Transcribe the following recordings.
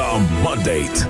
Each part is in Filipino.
The Mandate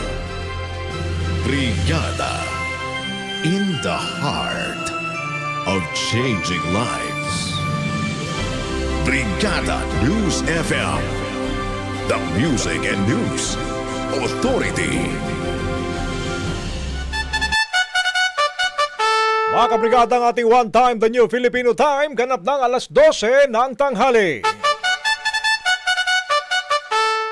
Brigada in the heart of changing lives. Brigada News FM, the music and news authority. Mga kabrigada ang ating one time, the new Filipino time, ganap ng alas 12 ng tanghali.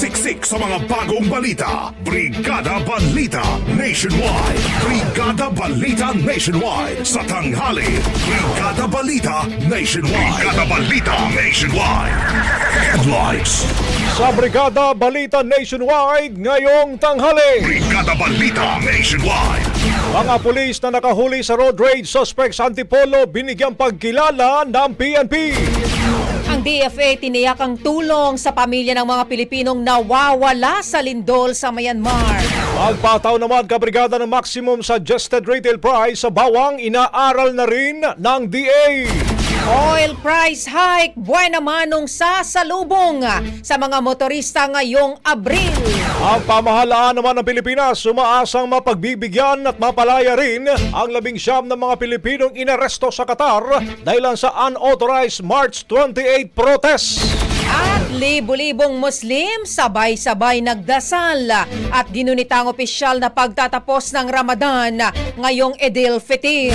Siksik sa mga bagong balita. Brigada Balita Nationwide. Brigada Balita Nationwide. Sa tanghali. Brigada Balita Nationwide. Brigada Balita Nationwide. Headlines. Sa Brigada Balita Nationwide ngayong tanghali. Brigada Balita Nationwide. Mga pulis na nakahuli sa road rage suspect sa Antipolo binigyang pagkilala ng PNP. Ang DFA tiniyak ang tulong sa pamilya ng mga Pilipinong nawawala sa lindol sa Myanmar. Magpataw naman kabrigada ng maximum suggested retail price sa bawang inaaral na rin ng DA. Oil price hike, buwan manong sasalubong sa mga motorista ngayong Abril. Ang pamahalaan naman ng Pilipinas sumaasang mapagbibigyan at mapalaya rin ang labing siyam ng mga Pilipinong inaresto sa Qatar dahil sa unauthorized March 28 protest. At libo-libong Muslim sabay-sabay nagdasal at ginunita ang opisyal na pagtatapos ng Ramadan ngayong Edil Fitir.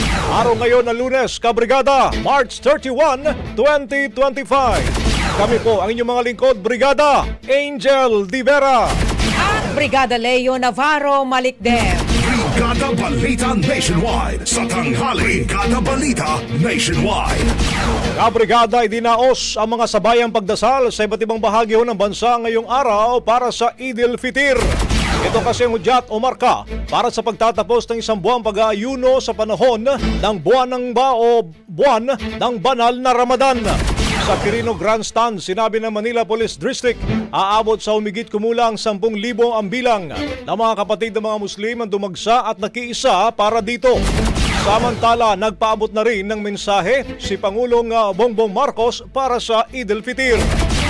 Araw ngayon na lunes, Kabrigada, March 31, 2025. Kami po ang inyong mga lingkod, Brigada Angel Divera. At Brigada Leo Navarro Malikdem. Brigada Balita Nationwide sa tanghali. Brigada Balita Nationwide. Kabrigada idinaos ang mga sabayang pagdasal sa iba't ibang bahagi ho ng bansa ngayong araw para sa Idil Fitir. Ito kasi ang hudyat o marka para sa pagtatapos ng isang buwang pag-aayuno sa panahon ng buwan ng ba o buwan ng banal na Ramadan. Sa Quirino Grandstand, sinabi ng Manila Police District, aabot sa humigit kumulang 10,000 ang bilang ng mga kapatid ng mga Muslim ang dumagsa at nakiisa para dito. Samantala, nagpaabot na rin ng mensahe si Pangulong ah, Bongbong Marcos para sa Eid al-Fitir.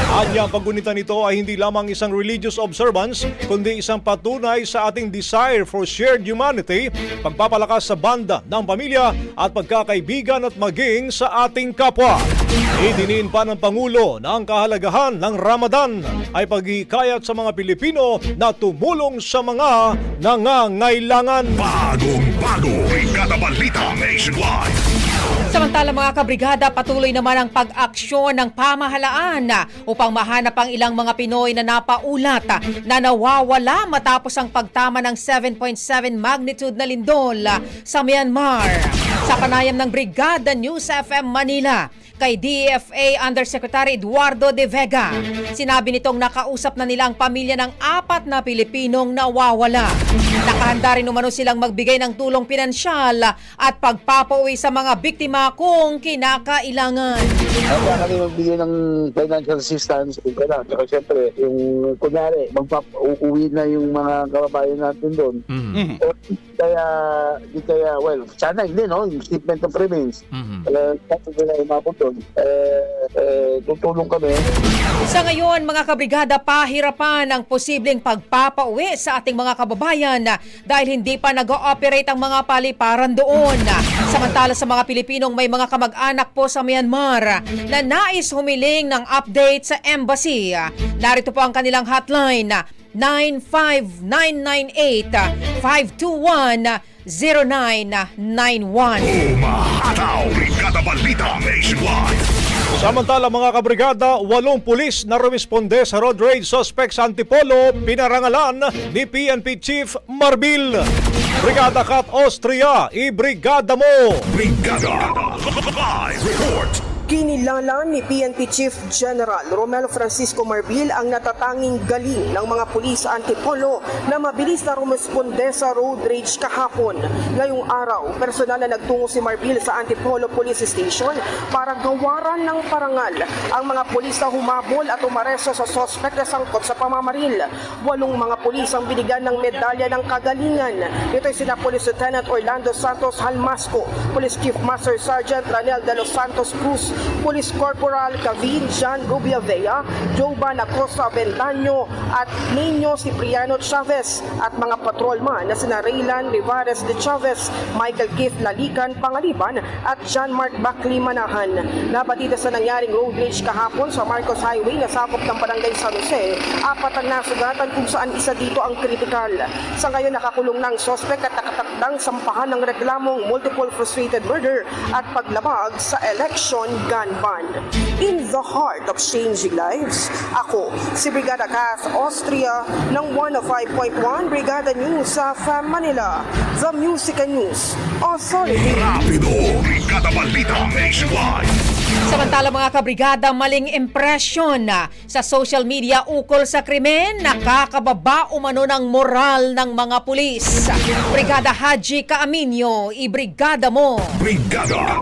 Anya paggunita nito ay hindi lamang isang religious observance, kundi isang patunay sa ating desire for shared humanity, pagpapalakas sa banda ng pamilya at pagkakaibigan at maging sa ating kapwa. Idiniin pa ng Pangulo na ang kahalagahan ng Ramadan ay paghihikayat sa mga Pilipino na tumulong sa mga nangangailangan. Bagong bago. Brigada Balita Nationwide. Samantala mga kabrigada, patuloy naman ang pag-aksyon ng pamahalaan upang mahanap ang ilang mga Pinoy na napaulat na nawawala matapos ang pagtama ng 7.7 magnitude na lindol sa Myanmar. Sa panayam ng Brigada News FM Manila, kay DFA Undersecretary Eduardo De Vega. Sinabi nitong nakausap na nila ang pamilya ng apat na Pilipinong nawawala. Nakahanda rin umano silang magbigay ng tulong pinansyal at pagpapauwi sa mga biktima kung kinakailangan. Kaya kami magbigay ng financial assistance kung kailangan. Saka siyempre, yung kunyari, magpap-uwi na yung mga kababayan natin doon. O, kaya, di kaya, well, sana hindi, no? Yung statement of remains. Uh, tapos nila umabot doon. Eh, eh, tutulong kami. Sa ngayon, mga kabrigada, pahirapan ang posibleng pagpapauwi sa ating mga kababayan dahil hindi pa nag-ooperate ang mga paliparan doon. Samantala sa mga Pilipinong may mga kamag-anak po sa Myanmar na nais humiling ng update sa embassy. Narito po ang kanilang hotline 95998-521-0991. Umahataw. Brigada Balita Nationwide. Samantala mga kabrigada, walong pulis na rumisponde sa road rage suspect sa Antipolo pinarangalan ni PNP Chief Marbil. Brigada Kat Austria, i-brigada mo! Brigada. Live report. Kinilala ni PNP Chief General Romelo Francisco Marbil ang natatanging galing ng mga pulis sa Antipolo na mabilis na rumisponde sa road rage kahapon. Ngayong araw, personal na nagtungo si Marbil sa Antipolo Police Station para gawaran ng parangal ang mga pulis na humabol at umaresto sa sospek na sangkot sa pamamaril. Walong mga pulis ang binigyan ng medalya ng kagalingan. Ito ay sina Police Lieutenant Orlando Santos Halmasco, Police Chief Master Sergeant Ranel de los Santos Cruz, Police Corporal Cavin Jean Rubia Vea, Joban Acosta Aventaño at Nino Cipriano Chavez at mga patrolman na sina Raylan Rivares de Chavez, Michael Keith Lalican Pangaliban at John Mark Bacli Manahan. Nabatida sa nangyaring road rage kahapon sa Marcos Highway na sakop ng Barangay San Jose, apat ang nasugatan kung saan isa dito ang kritikal. Sa ngayon nakakulong ng sospek at nakatakdang sampahan ng reklamong multiple frustrated murder at paglabag sa election gun ban. In the heart of changing lives, ako si Brigada Cass Austria ng 105.1 Brigada News sa FAM Manila, The Music and News Authority. Rapido. Brigada Balita Nationwide. Samantala mga kabrigada, maling impression na sa social media ukol sa krimen, nakakababa umano ng moral ng mga pulis. Brigada Haji Kaaminyo, ibrigada mo. Brigada.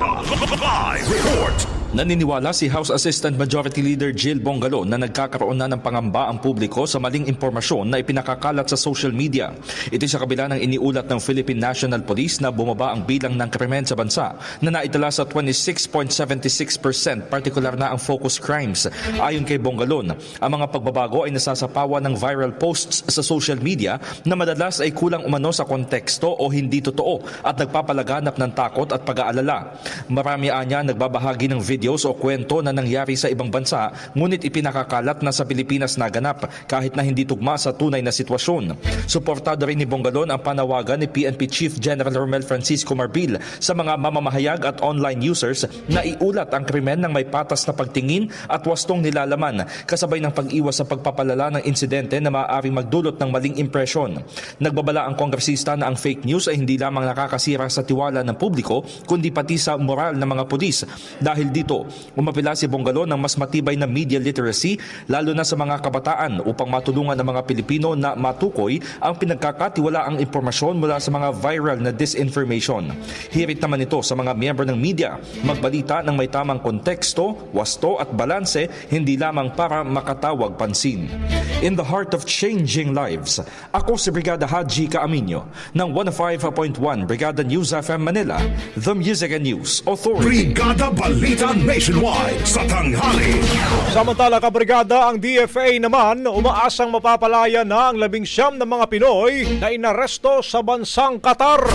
Live report. Naniniwala si House Assistant Majority Leader Jill Bongalo na nagkakaroon na ng pangamba ang publiko sa maling impormasyon na ipinakakalat sa social media. Ito sa kabila ng iniulat ng Philippine National Police na bumaba ang bilang ng krimen sa bansa na naitala sa 26.76% partikular na ang focus crimes. Ayon kay Bongalon, ang mga pagbabago ay nasasapawa ng viral posts sa social media na madalas ay kulang umano sa konteksto o hindi totoo at nagpapalaganap ng takot at pag-aalala. Marami anya nagbabahagi ng videos o kwento na nangyari sa ibang bansa ngunit ipinakakalat na sa Pilipinas naganap kahit na hindi tugma sa tunay na sitwasyon. Suportado rin ni Bongalon ang panawagan ni PNP Chief General Romel Francisco Marbil sa mga mamamahayag at online users na iulat ang krimen ng may patas na pagtingin at wastong nilalaman kasabay ng pag-iwas sa pagpapalala ng insidente na maaaring magdulot ng maling impresyon. Nagbabala ang kongresista na ang fake news ay hindi lamang nakakasira sa tiwala ng publiko kundi pati sa moral ng mga pulis. Dahil dito, umapila si Bongalo ng mas matibay na media literacy lalo na sa mga kabataan upang matulungan ang mga Pilipino na matukoy ang pinagkakatiwalaang impormasyon mula sa mga viral na disinformation. Hirit naman ito sa mga miyembro ng media, magbalita ng may tamang konteksto, wasto at balanse hindi lamang para makatawag pansin. In the heart of changing lives, ako si Brigada Haji Kaaminyo ng 105.1 Brigada News FM Manila, The Music and News Authority. Brigada Balita Nationwide sa tanghali. Samantala kabrigada ang DFA naman umaasang mapapalaya na ang labing siyam na mga Pinoy na inaresto sa bansang Qatar.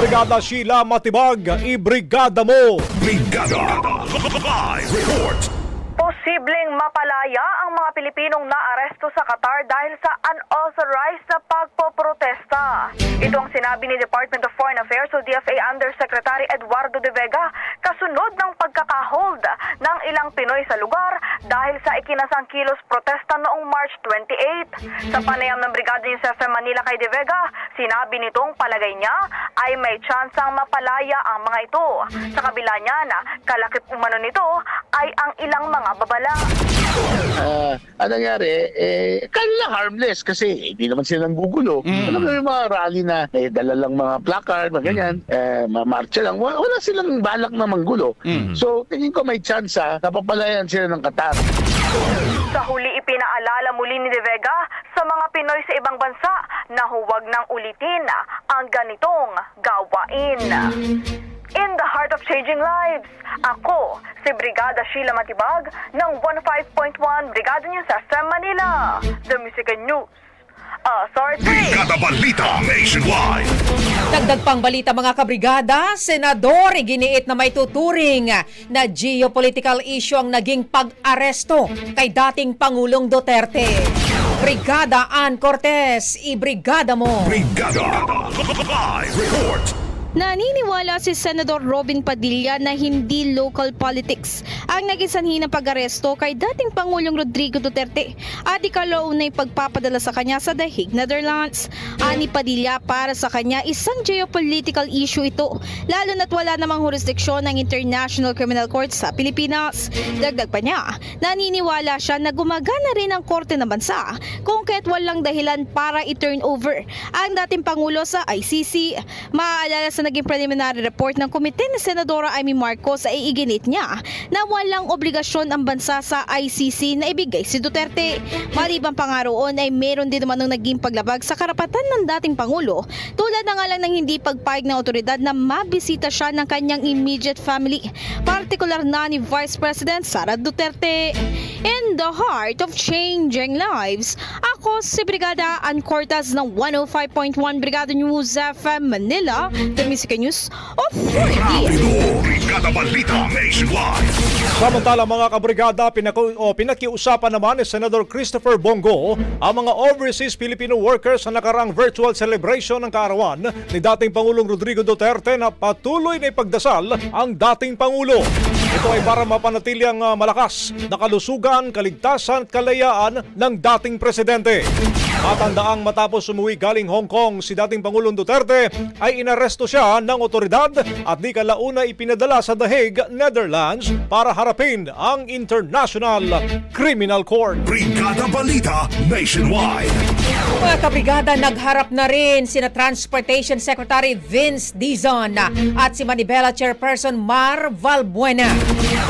Brigada Sheila Matibag, ibrigada mo! Brigada Live Report. Posibleng mapalaya ang mga Pilipinong naaresto sa Qatar dahil sa unauthorized na pagpoprotesta. Ito ang sinabi ni Department of Foreign Affairs o DFA Undersecretary Eduardo De Vega kasunod ng pagkakahold ng ilang Pinoy sa lugar dahil sa ikinasang kilos protesta noong March 28. Sa panayam ng Brigada News FM Manila kay De Vega, sinabi nitong palagay niya ay may tsansang mapalaya ang mga ito. Sa kabila niya na kalakip umano nito ay ang ilang mga babala. Ah, ang nangyari, eh, kanila harmless kasi hindi naman sila gugulo. Alam mo yung mga rally na eh, dala lang mga placard, mga ganyan, eh, marcha lang. Wala, wala silang balak na manggulo. So, tingin ko may chance ah, napapalayan sila ng Qatar. Sa huli ipinaalala muli ni De Vega sa mga Pinoy sa ibang bansa na huwag nang ulitin ang ganitong gawain. In the heart of changing lives, ako si Brigada Sheila Matibag ng 15.1 Brigada News FM Manila, The Music and News Authority. Brigada Balita Nationwide. Dagdag pang balita mga kabrigada, senador iginiit na may tuturing na geopolitical issue ang naging pag-aresto kay dating Pangulong Duterte. Brigada Ann Cortez, ibrigada mo. Brigada Live Report. Naniniwala si Senador Robin Padilla na hindi local politics ang naging sanhi ng pag-aresto kay dating Pangulong Rodrigo Duterte at ikalaon na pagpapadala sa kanya sa The Hague, Netherlands. Ani Padilla para sa kanya isang geopolitical issue ito lalo na't wala namang jurisdiksyon ng International Criminal Court sa Pilipinas. Dagdag pa niya, naniniwala siya na gumagana rin ang korte ng bansa kung kaya't walang dahilan para i-turn over ang dating Pangulo sa ICC. Maaalala sa naging preliminary report ng komite ni Senadora Amy Marcos ay iginit niya na walang obligasyon ang bansa sa ICC na ibigay si Duterte. Maliban pa nga roon ay meron din naman ng naging paglabag sa karapatan ng dating Pangulo tulad na nga lang ng hindi pagpayag ng otoridad na mabisita siya ng kanyang immediate family, partikular na ni Vice President Sara Duterte. In the heart of changing lives, ako si Brigada Ann Cortez ng 105.1 Brigada News FM Manila, Music News Authority. Rapido. Brigada Balita Nationwide. Samantala mga kabrigada, pinaku- o, pinakiusapan naman ni Senator Christopher Bongo ang mga overseas Filipino workers sa nakarang virtual celebration ng kaarawan ni dating Pangulong Rodrigo Duterte na patuloy na ipagdasal ang dating Pangulo. Ito ay para mapanatili ang ah, malakas na kalusugan, kaligtasan at kalayaan ng dating presidente. Matandaang matapos umuwi galing Hong Kong si dating Pangulong Duterte ay inaresto siya ng otoridad at di kalauna ipinadala sa The Hague, Netherlands para harapin ang International Criminal Court. Brigada Balita Nationwide. Mga kabrigada, nagharap na rin sina Transportation Secretary Vince Dizon at si Manibela Chairperson Mar Valbuena.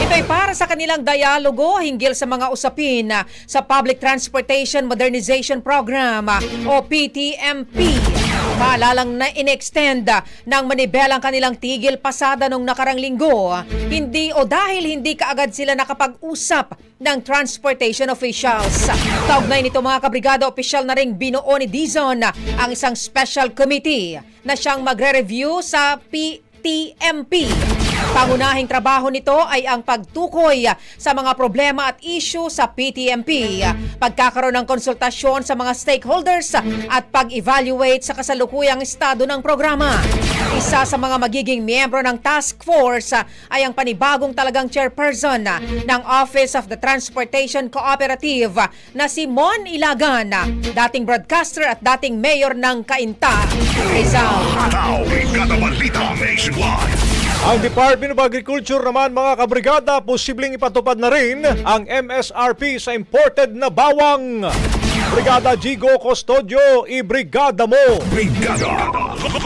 Ito'y para sa kanilang dialogo hinggil sa mga usapin sa Public Transportation Modernization Program o PTMP. Maalalang na in-extend ah, ng manibelang kanilang tigil pasada nung nakarang linggo. ah, Hindi o dahil hindi kaagad sila nakapag-usap ng transportation officials. Kaugnay nito mga kabrigada opisyal na ring binuo ni Dizon ah, ang isang special committee na siyang magre-review sa PTMP. Pangunahing trabaho nito ay ang pagtukoy sa mga problema at issue sa PTMP, pagkakaroon ng konsultasyon sa mga stakeholders at pag-evaluate sa kasalukuyang estado ng programa. Isa sa mga magiging miyembro ng task force ay ang panibagong talagang chairperson ng Office of the Transportation Cooperative na si Mon Ilagan, dating broadcaster at dating mayor ng Cainta, Rizal. Now, Brigada Balita Nationwide. Ang Department of Agriculture naman mga kabrigada posibleng ipatupad na rin ang MSRP sa imported na bawang. Brigada Gigo Custodio, ibrigada mo! Brigada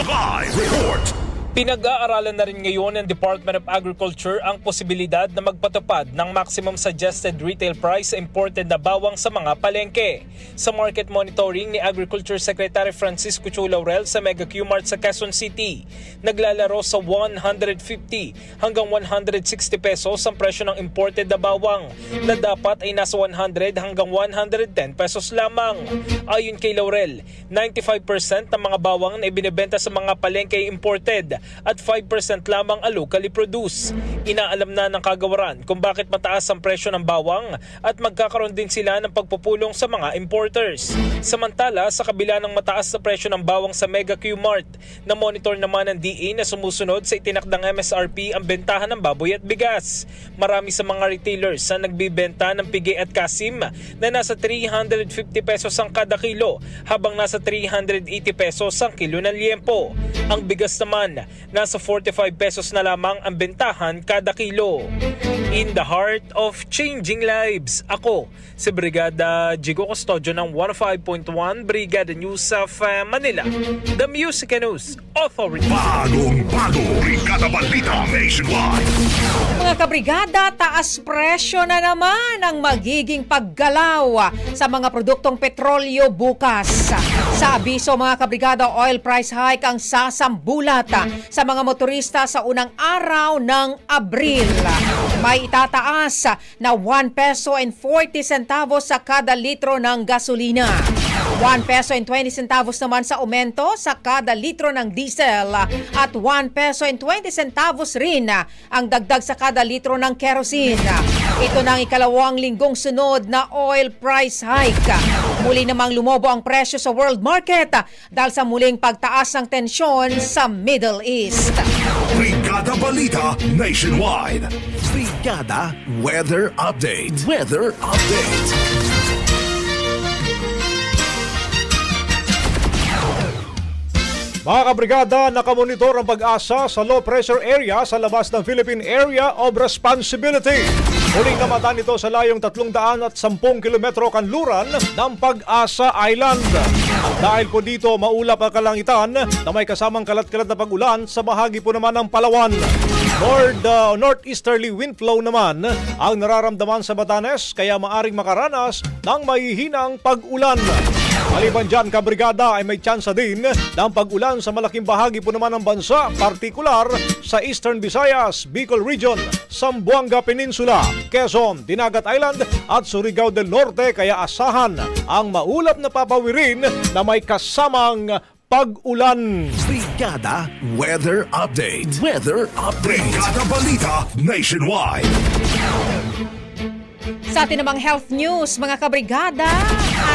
Live Report. Pinag-aaralan na rin ngayon ng Department of Agriculture ang posibilidad na magpatupad ng maximum suggested retail price sa imported na bawang sa mga palengke. Sa market monitoring ni Agriculture Secretary Francisco Chu Laurel sa Mega Q-Mart sa Quezon City, naglalaro sa 150 hanggang 160 pesos ang presyo ng imported na bawang na dapat ay nasa 100 hanggang 110 pesos lamang. Ayon kay Laurel, 95% ng mga bawang na ibinebenta sa mga palengke ay imported at 5% lamang ang locally produced. Inaalam na ng kagawaran kung bakit mataas ang presyo ng bawang at magkakaroon din sila ng pagpupulong sa mga importers. Samantala, sa kabila ng mataas na presyo ng bawang sa Mega Q-Mart, na monitor naman ng DA na sumusunod sa itinakdang MSRP ang bentahan ng baboy at bigas. Marami sa mga retailers na nagbibenta ng pigay at kasim na nasa 350 pesos ang kada kilo habang nasa 380 pesos ang kilo ng liempo. Ang bigas naman nasa 45 pesos na lamang ang bentahan kada kilo. In the heart of changing lives, ako si Brigada Jigo Custodio ng 105.1 Brigada News of uh, Manila, The Music and News Authority. Bagong bago. Brigada Balita Nationwide. Mga kabrigada, taas presyo na naman ang magiging paggalaw sa mga produktong petrolyo bukas. Sa abiso mga kabrigada, oil price hike ang sasambulat sa mga motorista sa unang araw ng Abril. May itataas na 1 peso and 40 centavos sa kada litro ng gasolina. 1 peso and 20 centavos naman sa aumento sa kada litro ng diesel at 1 peso and 20 centavos rin ang dagdag sa kada litro ng kerosene. Ito na ang ikalawang linggong sunod na oil price hike. Muli namang lumobo ang presyo sa world market dahil sa muling pagtaas ng tensyon sa Middle East. Brigada Balita Nationwide. Brigada Weather Update. Weather Update. Mga kabrigada, nakamonitor ang pag-asa sa low pressure area sa labas ng Philippine Area of Responsibility. Muling namatan ito sa layong 310 kilometro kanluran ng Pag-asa Island. Dahil po dito maulap ang kalangitan na may kasamang kalat-kalat na pag-ulan sa bahagi po naman ng Palawan. North, uh, northeasterly wind flow naman ang nararamdaman sa Batanes kaya maaring makaranas ng mahihinang pag-ulan. Maliban dyan, kabrigada ay may tsansa din ng pag-ulan sa malaking bahagi po naman ng bansa, partikular sa Eastern Visayas, Bicol Region, Sambuanga Peninsula, Quezon, Dinagat Island at Surigao del Norte kaya asahan ang maulap na papawirin na may kasamang pag-ulan. Brigada Weather Update. Weather Update. Brigada Balita Nationwide. Sa atin namang health news, mga kabrigada,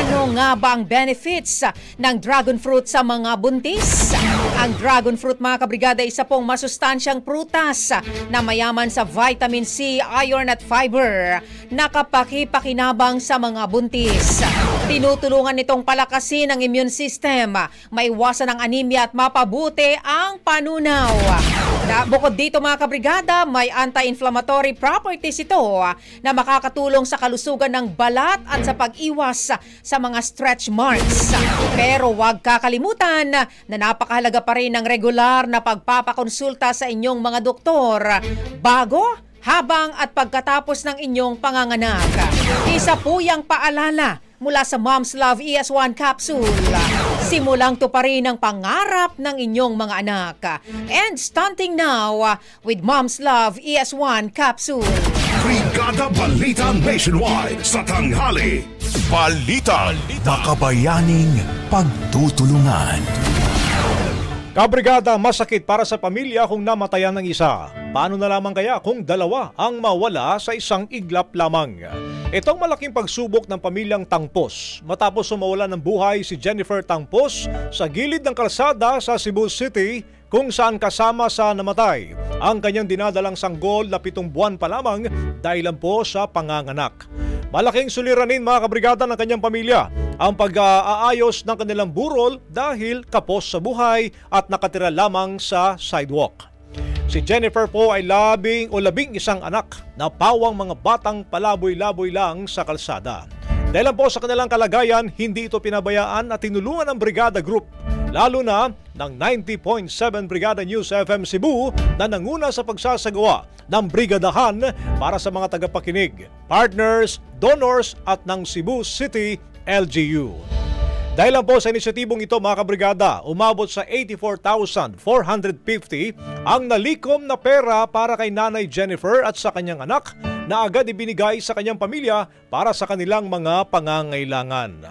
ano nga ba ang benefits ng dragon fruit sa mga buntis? Ang dragon fruit, mga kabrigada, isa pong masustansyang prutas na mayaman sa vitamin C, iron at fiber na kapakipakinabang sa mga buntis. Tinutulungan nitong palakasin ang immune system, maiwasan ang anemia at mapabuti ang panunaw. Na, bukod dito mga kabrigada, may anti-inflammatory properties ito na makakatulong sa kalusugan ng balat at sa pag-iwas sa mga stretch marks. Pero huwag kakalimutan na napakahalaga pa rin ng regular na pagpapakonsulta sa inyong mga doktor bago habang at pagkatapos ng inyong panganganak. Isa po yung paalala mula sa Mom's Love ES1 capsule. Simulang tuparin ang pangarap ng inyong mga anak. And stunting now uh, with Mom's Love ES1 capsule. Brigada Balita Nationwide sa tanghali. Balita. Makabayaning pagtutulungan. Kabrigada, masakit para sa pamilya kung namatayan ng isa. Paano na lamang kaya kung dalawa ang mawala sa isang iglap lamang? Itong malaking pagsubok ng pamilyang Tangpos matapos sumawala ng buhay si Jennifer Tangpos sa gilid ng kalsada sa Cebu City kung saan kasama sa namatay ang kanyang dinadalang sanggol na pitong buwan pa lamang dahil po sa panganganak. Malaking suliranin mga kabrigada ng kanyang pamilya ang pag-aayos ng kanilang burol dahil kapos sa buhay at nakatira lamang sa sidewalk. Si Jennifer po ay labing o labing isang anak na pawang mga batang palaboy-laboy lang sa kalsada. Dahil po sa kanilang kalagayan, hindi ito pinabayaan at tinulungan ng Brigada Group, lalo na ng 90.7 Brigada News FM Cebu na nanguna sa pagsasagawa ng brigadahan para sa mga tagapakinig, partners, donors at ng Cebu City LGU. Dahil lang po sa inisyatibong ito mga kabrigada, umabot sa 84,450 ang nalikom na pera para kay Nanay Jennifer at sa kanyang anak na agad ibinigay sa kanyang pamilya para sa kanilang mga pangangailangan.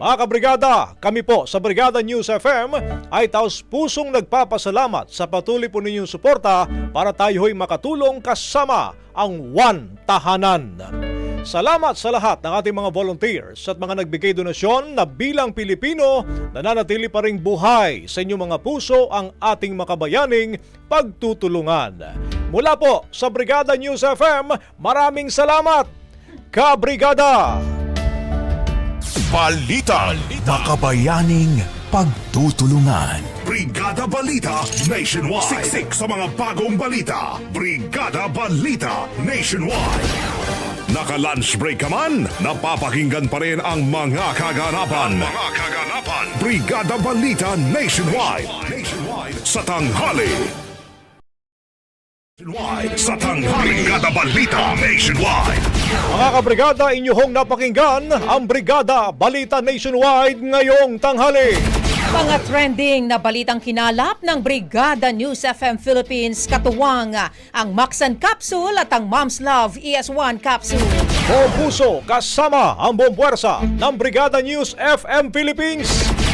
Mga kabrigada, kami po sa Brigada News FM ay taos pusong nagpapasalamat sa patuloy po ninyong suporta para tayo ho'y makatulong kasama ang One Tahanan. Salamat sa lahat ng ating mga volunteers at mga nagbigay donasyon na bilang Pilipino nananatili pa ring buhay sa inyong mga puso ang ating makabayaning pagtutulungan. Mula po sa Brigada News FM, maraming salamat! Kabrigada! Balita. Makabayaning pagtutulungan. Brigada Balita Nationwide. Siksik sa mga bagong balita. Brigada Balita Nationwide. Naka-lunch break ka man, napapakinggan pa rin ang mga kaganapan. mga kaganapan. Brigada Balita Nationwide. Nationwide. Sa tanghali. Nationwide. Sa tanghali. Brigada Balita Nationwide. Mga kabrigada, inyong napakinggan ang Brigada Balita Nationwide ngayong tanghali. Mga trending na balitang kinalap ng Brigada News FM Philippines katuwang ang Maxan Capsule at ang Mom's Love ES1 Capsule. Buong puso kasama ang buong puwersa ng Brigada News FM Philippines